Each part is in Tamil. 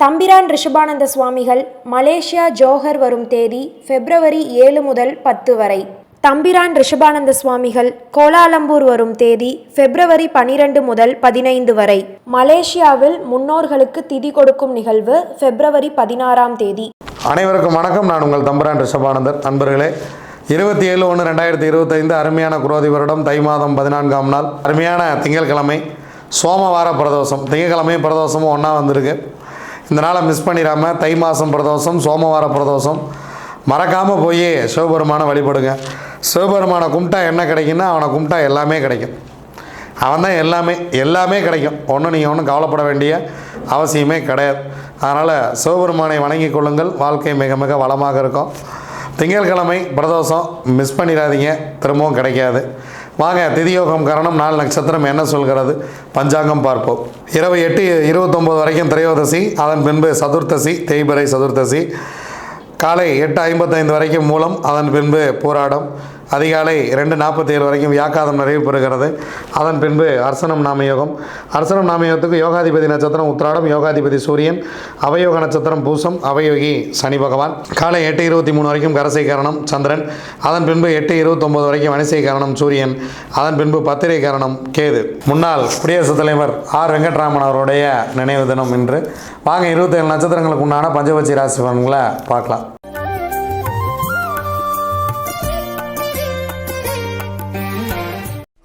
தம்பிரான் ரிஷபானந்த சுவாமிகள் மலேசியா ஜோஹர் வரும் தேதி பிப்ரவரி ஏழு முதல் பத்து வரை. தம்பிரான் ரிஷபானந்த சுவாமிகள் கோலாலம்பூர் வரும் தேதி பிப்ரவரி பனிரெண்டு முதல் பதினைந்து வரை. மலேசியாவில் முன்னோர்களுக்கு திதி கொடுக்கும் நிகழ்வு பிப்ரவரி பதினாறாம் தேதி. அனைவருக்கும் வணக்கம். நான் உங்கள் தம்பிரான் ரிஷபானந்தர். நண்பர்களே இருபத்தி ஏழு ஒன்று ரெண்டாயிரத்தி இருபத்தைந்து அருமையான குரோதி வருடம் தை மாதம் பதினான்காம் நாள். அருமையான திங்கட்கிழமை சோமவார பிரதோஷம். திங்கட்கிழமையும் பிரதோஷமும் ஒன்றா வந்திருக்கு. இந்த நாளை மிஸ் பண்ணிடாம தை மாதம் பிரதோஷம் சோமவார பிரதோஷம் மறக்காமல் போய் சிவபெருமானை வழிபடுங்க. சிவபெருமானை கும்பிட்டா என்ன கிடைக்குன்னா அவனை கும்பிட்டா எல்லாமே கிடைக்கும். அவன் தான் எல்லாமே எல்லாமே கிடைக்கும். ஒன்றும் நீங்கள் ஒன்றும் கவலைப்பட வேண்டிய அவசியமே கிடையாது. அதனால் சிவபெருமானை வணங்கி கொள்ளுங்கள். வாழ்க்கை மிக மிக வளமாக இருக்கும். திங்கட்கிழமை பிரதோஷம் மிஸ் பண்ணிடாதீங்க. திரும்பவும் கிடைக்காது. வாங்க திதியோகம் கரணம் நாலு நட்சத்திரம் என்ன சொல்கிறது? பஞ்சாங்கம் பார்ப்போம். இரவு எட்டு இருபத்தொம்போது வரைக்கும் திரையோதசி அதன் பின்பு சதுர்த்தசி தேய்பிறை சதுர்த்தசி. காலை எட்டு ஐம்பத்தைந்து வரைக்கும் மூலம் அதன் பின்பு போராடம். அதிகாலை ரெண்டு நாற்பத்தி ஏழு வரைக்கும் வியாக்காதம் நிறைவு பெறுகிறது. அதன் பின்பு அர்சனம் நாமயோகம். அர்சனம் நாமயோகத்துக்கு யோகாதிபதி நட்சத்திரம் உத்திராடம் யோகாதிபதி சூரியன் அவயோக நட்சத்திரம் பூசம் அவயோகி சனி பகவான். காலை எட்டு இருபத்தி மூணு வரைக்கும் கரசை கரணம் சந்திரன். அதன் பின்பு எட்டு இருபத்தொம்போது வரைக்கும் வனிசை கரணம் சூரியன். அதன் பின்பு பத்திரை கரணம் கேது. முன்னாள் குடியரசுத் தலைவர் ஆர் வெங்கட்ராமன் அவருடைய நினைவு தினம் இன்று. வாங்க இருபத்தேழு நட்சத்திரங்களுக்கு உண்டான பஞ்சபட்சி ராசி பலன்களை பார்க்கலாம்.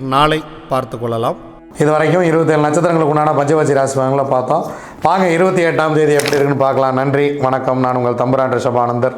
நாளை பார்த்து கொள்ளலாம். இது வரைக்கும் இருபத்தேழு நட்சத்திரங்களுக்கு உண்டான பஞ்சவச்சி ராசி பலன்களை பார்த்தோம். வாங்க இருபத்தி எட்டாம் தேதி எப்படி இருக்குன்னு பார்க்கலாம். நன்றி வணக்கம். நான் உங்கள் தம்புரான் ரிஷபானந்தர்.